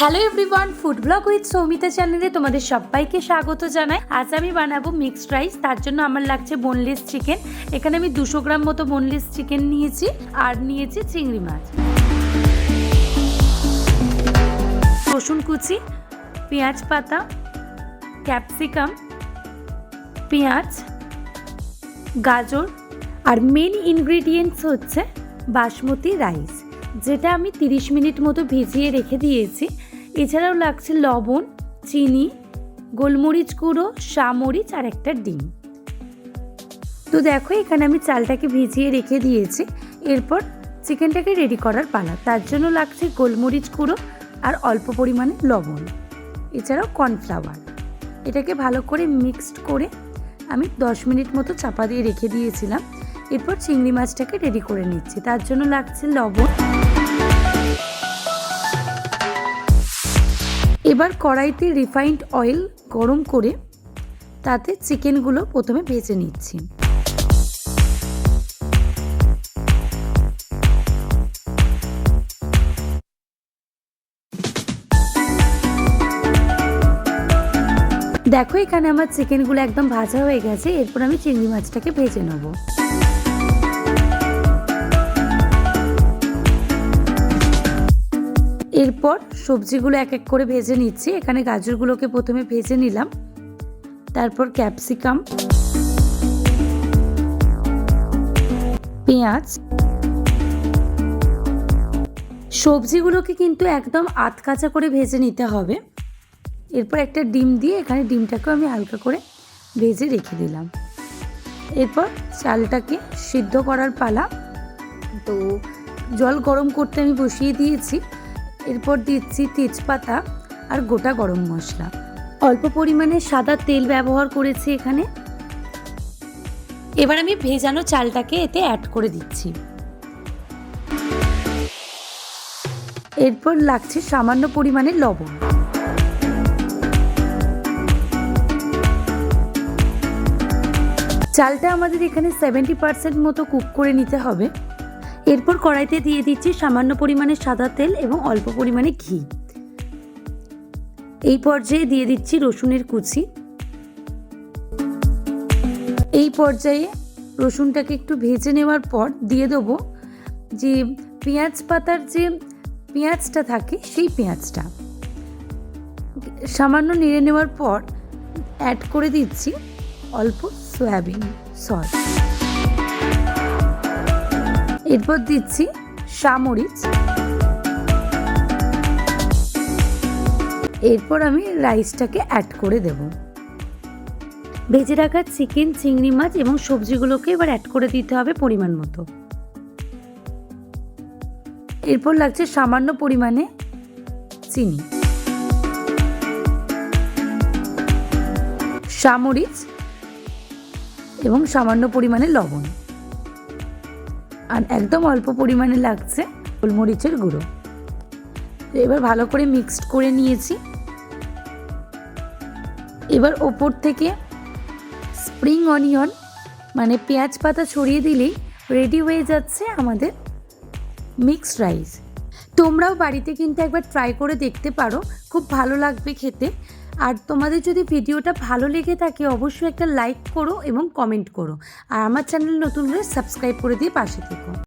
Hello everyone food blog with Soumita চ্যানেলে তোমাদের সবাইকে স্বাগত জানাই। আজ আমি বানাবো মিক্সড রাইস তার জন্য আমার লাগছে বোনলেস চিকেন এখানে আমি দুশো গ্রাম মতো বোনলেস চিকেন নিয়েছি, আর নিয়েছি চিংড়ি মাছ। রসুন কুচি, পেঁয়াজ পাতা ক্যাপসিকাম পেঁয়াজ, গাজর, আর মেন ইনগ্রিডিয়েন্টস হচ্ছে বাসমতি রাইস যেটা আমি 30 মিনিট মতো ভিজিয়ে রেখে দিয়েছি। এছাড়াও লাগছে লবণ, চিনি, গোলমরিচ গুঁড়ো, সামরিচ আর একটা ডিম। তো দেখো, এখানে আমি চালটাকে ভিজিয়ে রেখে দিয়েছি। এরপর চিকেনটাকে রেডি করার পালা। তার জন্য লাগছে গোলমরিচ গুঁড়ো আর অল্প পরিমাণে লবণ। এছাড়াও কর্নফ্লাওয়ার। এটাকে ভালো করে মিক্সড করে আমি দশ মিনিট মতো চাপা দিয়ে রেখে দিয়েছিলাম। এরপর চিংড়ি মাছটাকে রেডি করে নিচ্ছি। তার জন্য লাগছে লবণ। এবার কড়াইতে রিফাইন্ড অয়েল গরম করে তাতে চিকেনগুলো প্রথমে ভেজে নিচ্ছি। দেখো এখানে আমার চিকেনগুলো একদম ভাজা হয়ে গেছে, এরপর আমি চিংড়ি মাছটাকে ভেজে নেব। এরপর সবজিগুলো এক এক করে ভেজে নিচ্ছি। এখানে গাজরগুলোকে প্রথমে ভেজে নিলাম। তারপর ক্যাপসিকাম, পেঁয়াজ। সবজিগুলোকে কিন্তু একদম আধ কাঁচা করে ভেজে নিতে হবে। এরপর একটা ডিম দিয়ে এখানে ডিমটাকেও আমি হালকা করে ভেজে রেখে দিলাম। এরপর চালটাকে সিদ্ধ করার পালা। তো জল গরম করতে আমি বসিয়ে দিয়েছি। এরপর দিচ্ছি তেজপাতা আর গোটা গরম মশলা। অল্প পরিমাণে সাদা তেল ব্যবহার করেছি এখানে। এবার আমি ভেজানো চালটাকে এতে অ্যাড করে দিচ্ছি। এরপর লাগছে সামান্য পরিমাণে লবণ। চালটা আমাদের এখানে সেভেন্টি পার্সেন্ট মতো কুক করে নিতে হবে। এরপর কড়াইতে দিয়ে দিচ্ছি সামান্য পরিমাণে সাদা তেল এবং অল্প পরিমাণে ঘি। এই পর্যায়ে দিয়ে দিচ্ছি রসুনের কুচি। এই পর্যায়ে রসুনটাকে একটু ভেজে নেওয়ার পর দিয়ে দেবো যে পেঁয়াজ পাতার যে পেঁয়াজটা থাকে সেই পেঁয়াজটা। সামান্য নেড়ে নেওয়ার পর অ্যাড করে দিচ্ছি অল্প সয়াবিন সস। এরপর দিচ্ছি সামরিচ এরপর আমি রাইসটাকে অ্যাড করে দেব। ভেজে রাখা চিকেন, চিংড়ি মাছ এবং সবজিগুলোকে এবার অ্যাড করে দিতে হবে পরিমাণ মতো। এরপর লাগছে সামান্য পরিমাণে চিনি। সামরিচ এবং সামান্য পরিমাণে লবণ। আর একদম অল্প পরিমাণে লাগছে গোলমরিচের গুঁড়ো। তো এবার ভালো করে মিক্সড করে নিয়েছি। এবার ওপর থেকে স্প্রিং অনিয়ন মানে পেঁয়াজ পাতা ছড়িয়ে দিলেই রেডি হয়ে যাচ্ছে আমাদের মিক্সড রাইস। তোমরাও বাড়িতে কিন্তু একবার ট্রাই করে দেখতে পারো, খুব ভালো লাগবে খেতে। আর তোমাদের যদি ভিডিওটা ভালো লেগে থাকে, অবশ্যই একটা লাইক করো এবং কমেন্ট করো। আর আমার চ্যানেল নতুন হলে সাবস্ক্রাইব করে দিয়ে পাশে থেকো।